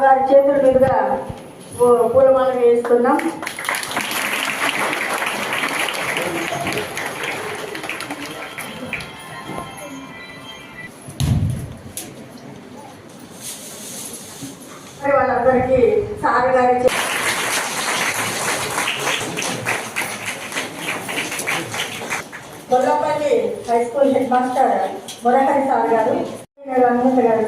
గారి చేతుల మీదుగా పూలమాల వేస్తున్నాం వాళ్ళందరికీ సార్ గారి Gollapalli high school head master Murahari sir గారు. హనుమంత్ గారు.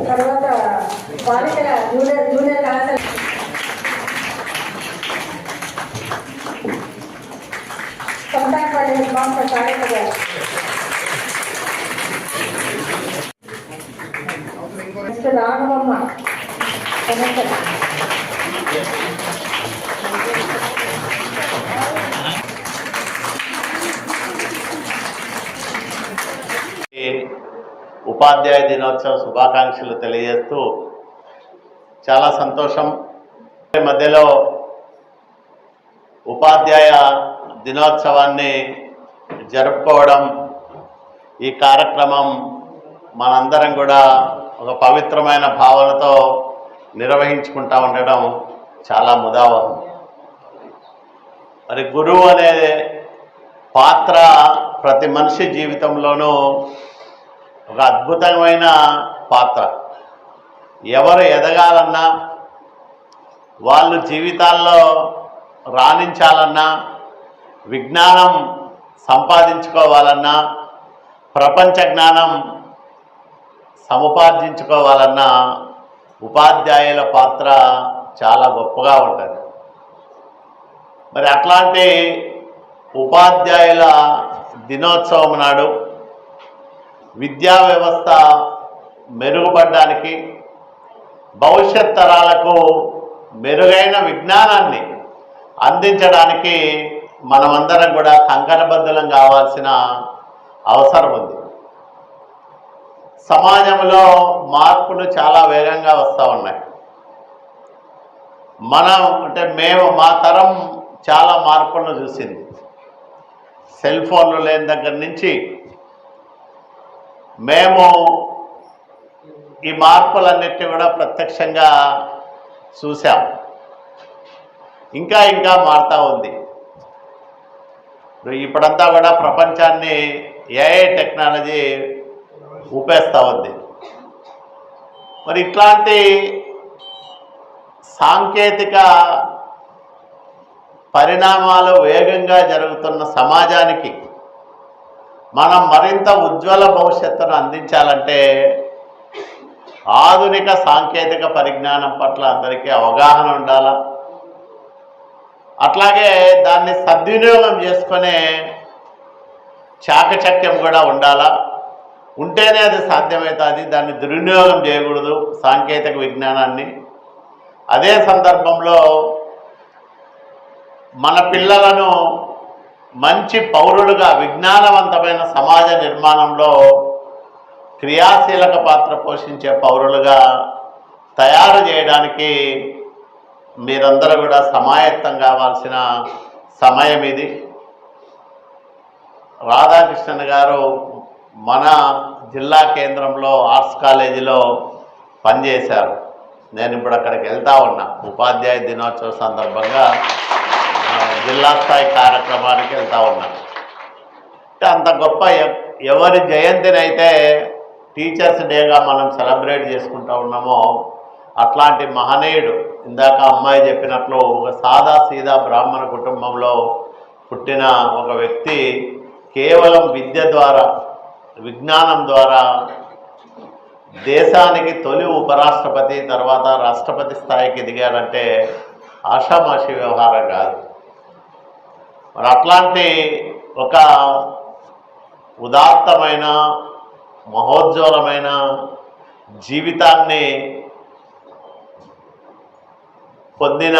తర్వాత బాలికల జూనియర్ జూనియర్ కళాశాల సొంతంపల్లి హెడ్ మాస్టర్ సారేఖ గారు ఉపాధ్యాయ దినోత్సవ శుభాకాంక్షలు తెలియజేస్తూ చాలా సంతోషం. మధ్యలో ఉపాధ్యాయ దినోత్సవాన్ని జరుపుకోవడం ఈ కార్యక్రమం మనందరం కూడా ఒక పవిత్రమైన భావనతో నిర్వహించుకుంటా ఉండడం చాలా ముదావహం. మరి గురువు అనే పాత్ర ప్రతి మనిషి జీవితంలోనూ ఒక అద్భుతమైన పాత్ర. ఎవరు ఎదగాలన్నా వాళ్ళు జీవితాల్లో రాణించాలన్నా విజ్ఞానం సంపాదించుకోవాలన్నా ప్రపంచ జ్ఞానం సముపార్జించుకోవాలన్నా ఉపాధ్యాయుల పాత్ర చాలా గొప్పగా ఉంటుంది. మరి అట్లాంటి ఉపాధ్యాయుల దినోత్సవం నాడు విద్యా వ్యవస్థ మెరుగుపడడానికి భవిష్యత్ తరాలకు మెరుగైన విజ్ఞానాన్ని అందించడానికి మనమందరం కూడా కంకణబద్ధులం కావాల్సిన అవసరం ఉంది. సమాజంలో మార్పులు చాలా వేగంగా వస్తూ ఉన్నాయి. మనం అంటే మేము మా తరం చాలా మార్పులను చూసింది. సెల్ ఫోన్లు లేని దగ్గర నుంచి మేము ఈ మార్పులన్నిటిని కూడా ప్రత్యక్షంగా చూసాం ఇంకా ఇంకా మారుతూ ఉంది. ఇప్పుడంతా కూడా ప్రపంచాన్ని ఏఐ టెక్నాలజీ ఊపేస్తూ ఉంది. మరి ఇట్లాంటి సాంకేతిక పరిణామాలు వేగంగా జరుగుతున్న సమాజానికి మనం మరింత ఉజ్వల భవిష్యత్తును అందించాలంటే ఆధునిక సాంకేతిక పరిజ్ఞానం పట్ల అందరికీ అవగాహన ఉండాలా? అట్లాగే దాన్ని సద్వినియోగం చేసుకునే చాకచక్యం కూడా ఉండాలా? ఉంటేనే అది సాధ్యమవుతుంది దాన్ని దుర్వినియోగం చేయకూడదు సాంకేతిక విజ్ఞానాన్ని. అదే సందర్భంలో మన పిల్లలను మంచి పౌరులుగా విజ్ఞానవంతమైన సమాజ నిర్మాణంలో క్రియాశీలక పాత్ర పోషించే పౌరులుగా తయారు చేయడానికి మీరందరూ కూడా సమాయత్తం కావాల్సిన సమయం ఇది. రాధాకృష్ణన్ గారు మన జిల్లా కేంద్రంలో ఆర్ట్స్ కాలేజీలో పనిచేశారు. నేను ఇప్పుడు అక్కడికి వెళ్తా ఉన్నా. ఉపాధ్యాయ దినోత్సవ సందర్భంగా జిల్లా స్థాయి కార్యక్రమానికి వెళ్తూ ఉన్నాను. అంటే అంత గొప్ప ఎ- ఎవరి జయంతిని అయితే టీచర్స్ డేగా మనం సెలబ్రేట్ చేసుకుంటూ ఉన్నామో అట్లాంటి మహనీయుడు ఇందాక అమ్మాయి చెప్పినట్లు ఒక సాదా సీదా బ్రాహ్మణ కుటుంబంలో పుట్టిన ఒక వ్యక్తి కేవలం విద్య ద్వారా విజ్ఞానం ద్వారా దేశానికి తొలి ఉపరాష్ట్రపతి తర్వాత రాష్ట్రపతి స్థాయికి ఎదిగాడంటే ఆషామాషి వ్యవహారం కాదు. మరి అట్లాంటి ఒక ఉదాత్తమైన మహోజ్వలమైన జీవితాన్ని పొందిన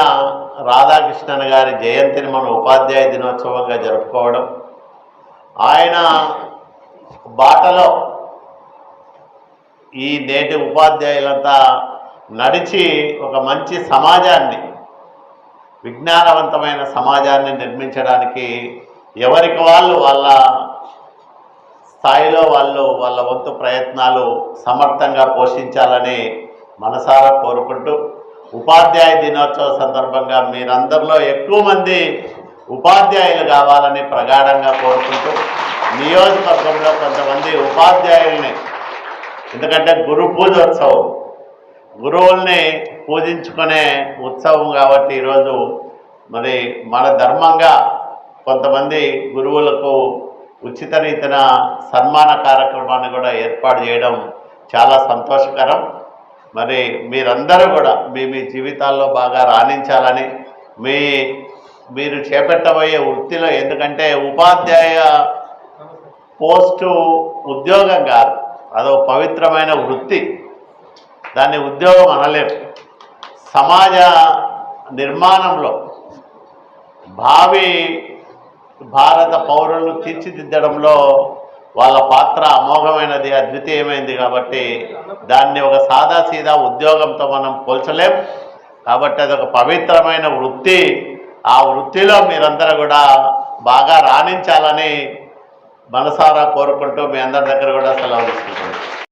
రాధాకృష్ణన్ గారి జయంతిని మనం ఉపాధ్యాయ దినోత్సవంగా జరుపుకోవడం ఆయన బాటలో ఈ నేటి ఉపాధ్యాయులంతా నడిచి ఒక మంచి సమాజాన్ని విజ్ఞానవంతమైన సమాజాన్ని నిర్మించడానికి ఎవరికి వాళ్ళు వాళ్ళ స్థాయిలో వాళ్ళు వాళ్ళ వంతు ప్రయత్నాలు సమర్థంగా పోషించాలని మనసారా కోరుకుంటూ ఉపాధ్యాయ దినోత్సవ సందర్భంగా మీరందరిలో ఎక్కువ మంది ఉపాధ్యాయులు కావాలని ప్రగాఢంగా కోరుకుంటూ నియోజకవర్గంలో కొంతమంది ఉపాధ్యాయుల్ని ఎందుకంటే గురు పూజోత్సవం గురువుల్ని పూజించుకునే ఉత్సవం కాబట్టి ఈరోజు మరి మన ధర్మంగా కొంతమంది గురువులకు ఉచిత రీతిన సన్మాన కార్యక్రమాన్ని కూడా ఏర్పాటు చేయడం చాలా సంతోషకరం. మరి మీరందరూ కూడా మీ మీ జీవితాల్లో బాగా రాణించాలని మీ మీరు చేపట్టబోయే వృత్తిలో ఎందుకంటే ఉపాధ్యాయ పోస్టు ఉద్యోగం కాదు అదో పవిత్రమైన వృత్తి. దాన్ని ఉద్యోగం అనలేము సమాజ నిర్మాణంలో భావి భారత పౌరులను తీర్చిదిద్దడంలో వాళ్ళ పాత్ర అమోఘమైనది అద్వితీయమైంది కాబట్టి దాన్ని ఒక సాదాసీదా ఉద్యోగంతో మనం పోల్చలేం. కాబట్టి అది ఒక పవిత్రమైన వృత్తి. ఆ వృత్తిలో మీరందరూ కూడా బాగా రాణించాలని మనసారా కోరుకుంటూ మీ అందరి దగ్గర కూడా సెలవు తీసుకుంటున్నాను.